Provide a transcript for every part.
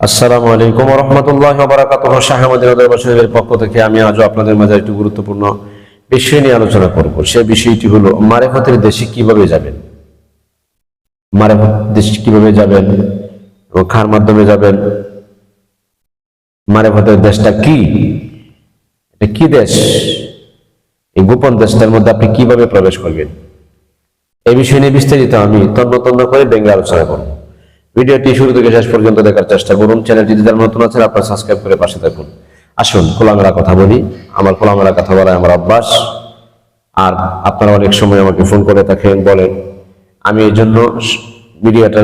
আসসালামু আলাইকুম রহমতুল্লাহ বারাকাতুহ শাহ মদিনাদের বছরের পক্ষ থেকে আমি আজও আপনাদের মাঝে একটি গুরুত্বপূর্ণ বিষয় নিয়ে আলোচনা করব। সে বিষয়টি হলো, মারেফতের দেশে কীভাবে যাবেন? মারেফত দেশে কীভাবে যাবেন এবং খার মাধ্যমে যাবেন? মারেফতের দেশটা কি? এটা কি দেশ? এই গোপন দেশটার মধ্যে আপনি কীভাবে প্রবেশ করবেন? এই বিষয় নিয়ে বিস্তারিত আমি তন্ন তন্ন করে বেঙ্গে আলোচনা করব। ভিডিওটি শুরু থেকে শেষ পর্যন্ত দেখার চেষ্টা করুন। চ্যানেলটি যারা নতুন আছেন, আপনারা সাবস্ক্রাইব করে পাশে থাকুন। আসুন, খোলামেলা কথা বলি। আমার খোলামেলা কথা বলা আমার অভ্যাস। আর আপনারা অনেক সময় আমাকে ফোন করে থাকেন, বলেন, আমি এই জন্য ভিডিওটা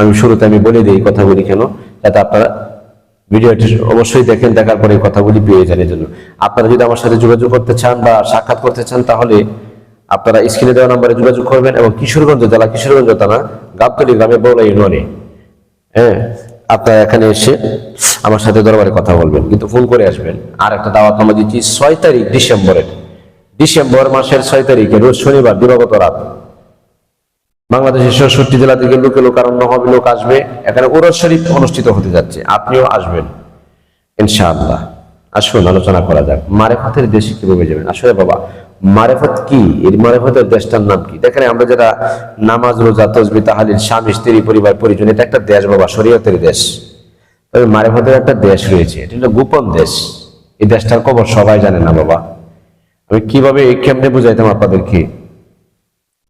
আমি শুরুতে আমি বলে দিই কথা বলি কেন? যাতে আপনারা ভিডিওটি অবশ্যই দেখেন, দেখার পরে কথাগুলি পেয়ে যান এই জন্য। আপনারা যদি আমার সাথে যোগাযোগ করতে চান বা সাক্ষাৎ করতে চান, তাহলে আপনারা স্ক্রিনে দেওয়া নাম্বারে যোগাযোগ করবেন এবং কিশোরগঞ্জ জেলা কিশোরগঞ্জ থানা গাবতলি গ্রামে বৌলা ইউনিয়নে। হ্যাঁ আপনারা এখানে এসে আমার সাথে দরবারে কথা বলবেন, কিন্তু ফোন করে আসবেন। আর একটা দাওয়াত নামা দিচ্ছি ছয় তারিখ ডিসেম্বরের। ডিসেম্বর মাসের ছয় তারিখে, রোজ শনিবার, দিবাগত রাত। বাংলাদেশের ষষ্ঠটি জেলা থেকে লোকে লোকারণ্য হবে, লোক আসবে। এখানে উরস শরীফ অনুষ্ঠিত হতে যাচ্ছে। আপনিও আসবেন। ইনশাআল্লাহ। আসুন, আলোচনা করা যাক। মারে মারেফতের দেশে কীভাবে যাবেন? আসলে বাবা মারেফত কি? এর মারেফতের দেশটার নাম কি? দেখেন, আমরা যারা নামাজ, রোজা, তসবি, তাহালিল, স্বামী, স্ত্রী, পরিবার, পরিজন, এটা একটা দেশ বাবা, শরীয়তের দেশ। তবে মারেফতের একটা দেশ রয়েছে, এটা হলো গোপন দেশ। এই দেশটার খবর সবাই জানে না বাবা। আমি কীভাবে এই কেমনে বুঝাইতাম আপনাদেরকে?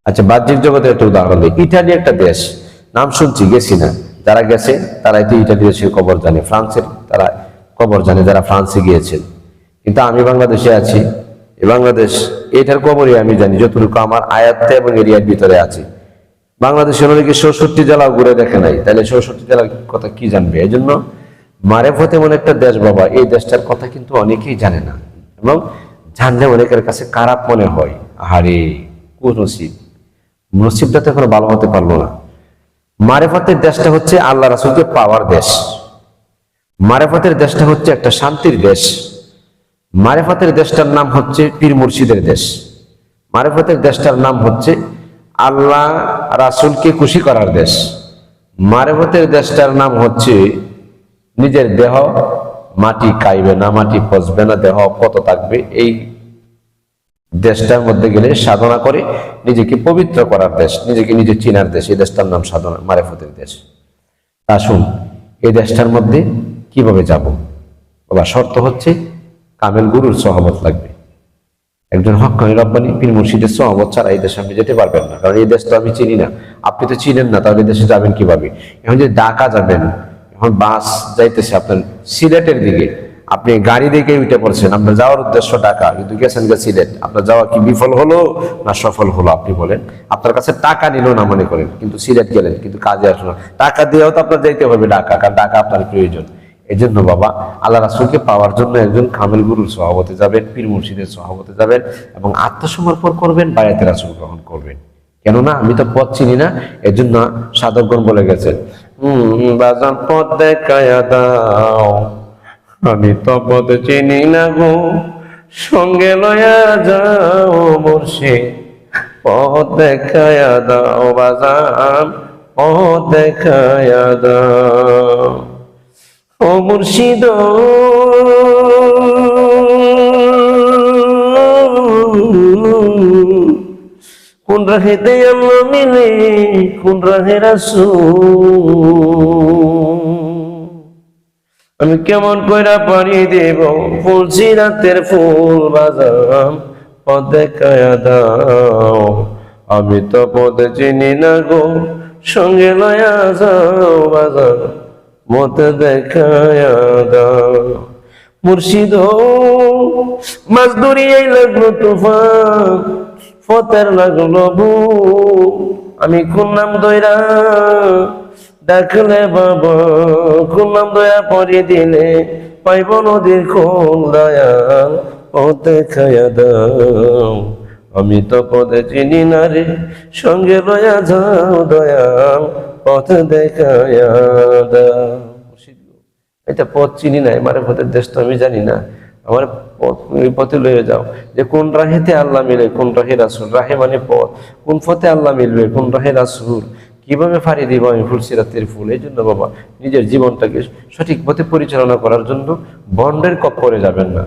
আচ্ছা বাহ্যিক জগতের একটা উদাহরণ দিই। ইটালি একটা দেশ, নাম শুনছি, গেছি না। যারা গেছে তারা তো ইটালি দেশের খবর জানে। ফ্রান্সের তারা খবর জানে, যারা ফ্রান্সে গিয়েছেন। কিন্তু আমি বাংলাদেশে আছি বাংলাদেশ, এটার খবরই আমি জানি, যতটুকু আমার আয়াত্তে এবং এরিয়ার ভিতরে আছে। বাংলাদেশের অনেকে চৌষট্টি জেলা ঘুরে দেখে নাই। তাহলে চৌষট্টি জেলার কথা কি জানবে? এই জন্য মারেফত এমন একটা দেশ বাবা, এই দেশটার কথা কিন্তু অনেকেই জানে না। এবং জানলে অনেকের কাছে খারাপ মনে হয়। আহারে কুনসিব নসিবটা তো এখনও ভালো হতে পারল না। মারেফতের দেশটা হচ্ছে আল্লাহ রাসুলকে পাওয়ার দেশ। মারেফতের দেশটা হচ্ছে একটা শান্তির দেশ। মারেফতের দেশটার নাম হচ্ছে পীর মুর্শিদের দেশ। মারেফতের দেশটার নাম হচ্ছে আল্লাহ রাসুলকে খুশি করার দেশ। মারেফতের দেশটার নাম হচ্ছে নিজের দেহ, মাটি কাইবে না, মাটি পচবে না, দেহ কত থাকবে। এই দেশটার মধ্যে গেলে সাধনা করে নিজেকে পবিত্র করার দেশ, নিজেকে নিজে চিনার দেশ। এই দেশটার নাম সাধনা, মারেফতের দেশ। শুন এই দেশটার মধ্যে কীভাবে যাব? বাবা শর্ত হচ্ছে কামেল গুরুর সহমত লাগবে। একজন হকানি রব্বানি, পীর মুর্শিদের সহমত ছাড়া এই দেশে আপনি যেতে পারবেন না। কারণ এই দেশ তো আমি চিনি না। আপনি তো চিনেন না, তাহলে দেশে যাবেন কীভাবে? এখন যে ঢাকা যাবেন, এখন বাস যাইতেছে আপনার সিলেটের দিকে। আপনি গাড়ি দেখে উঠে পড়ছেন, আপনার যাওয়ার উদ্দেশ্য টাকা কিন্তু গেছেন গে সিলেট। আপনার যাওয়া কি বিফল হলো না সফল হলো, আপনি বলেন। আপনার কাছে টাকা নিল না মনে করেন, কিন্তু সিলেট গেলেন, কিন্তু কাজে আসলো না। টাকা দিয়েও তো আপনার যাইতে হবে ঢাকা, কারণ টাকা আপনার প্রয়োজন। এই জন্য বাবা, আল্লাহ রাসুলকে পাওয়ার জন্য একজন কামেল গুরুর সভাপতি যাবেন, পীর মুর্শিদের সভাপতি যাবেন এবং আত্মসমর্পণ করবেন, বায়াতে রাসুল গ্রহণ করবেন। কেননা আমি তো পথ চিনি না এর জন্য সাধকগণ বলে গেছেন বাজান পথ দেখায়া দাও, আমি তো পথ চিনি না গো, সঙ্গে লয়া যাও মুর্শিদ, পথ দেখায়া দাও, বাজান পথ দেখায়া দাও। ও মুর্শিদ। কোন রাহেতে আল্লাহ মিলে কোন রাহে রাসু আমি কেমন কইরা পারি দেব ফুলছি রাতের ফুল বাজাম পদে কায়া দাও। আমি তো পদে চিনি না গো, সঙ্গে লয়া যাও বাজার মতে দেখায়া দাও। মুর্শিদ মাছ ধরিয়াই লাগল তুফান, ফতের লাগল বু আমি কোন নাম দইরা ডাকলে বাবা কোন নাম দয়া পরি দিলে পাইব নদীর কোন দয়াল। ও দেখায়া দাও। আমি তো পদে চিনি না রে, সঙ্গে লয়া যাও দয়াল। পথ দেখায়া এটা পথ চিনি নাই মারে পথের দেশ তো আমি জানি না। আমার পথ পথে লয়ে যাও। যে কোন রাহেতে আল্লাহ মিলে, কোন রাহে রাসুল। রাহে মানে পথ। কোন পথে আল্লাহ মিলবে, কোন রাহে রাসুল। কীভাবে ফাড়ি দিব আমি ফুলসিরাতের ফুল? এই জন্য বাবা, নিজের জীবনটাকে সঠিক পথে পরিচালনা করার জন্য বন্ডের কপ্পরে যাবেন না।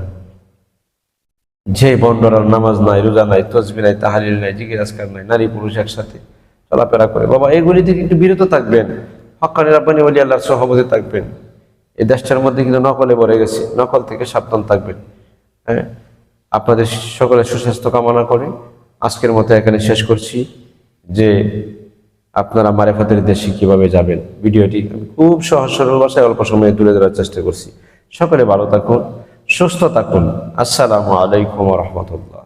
যে বন্ডরার নামাজ নাই, রোজা নাই, তসবি নাই, তাহালিল নাই আজকার নাই, নারী পুরুষ একসাথে। চলাফেরা করে। বাবা, এগুলি থেকে একটু বিরত থাকবেন। হকানি রাব্বানি, ওলি আল্লাহর সহমতে থাকবেন। এই দেশটার মধ্যে কিন্তু নকলে ভরে গেছে। নকল থেকে সাবধান থাকবেন। হ্যাঁ? আপনাদের সকলে সুস্বাস্থ্য কামনা করে আজকের মতো এখানে শেষ করছি যে আপনারা মারেফাতের দেশে কীভাবে যাবেন। ভিডিওটি আমি খুব সহজ সরল ভাষায় অল্প সময়ে তুলে ধরার চেষ্টা করছি। সকলে ভালো থাকুন, সুস্থ থাকুন। আসসালামু আলাইকুম রহমতুল্লাহ।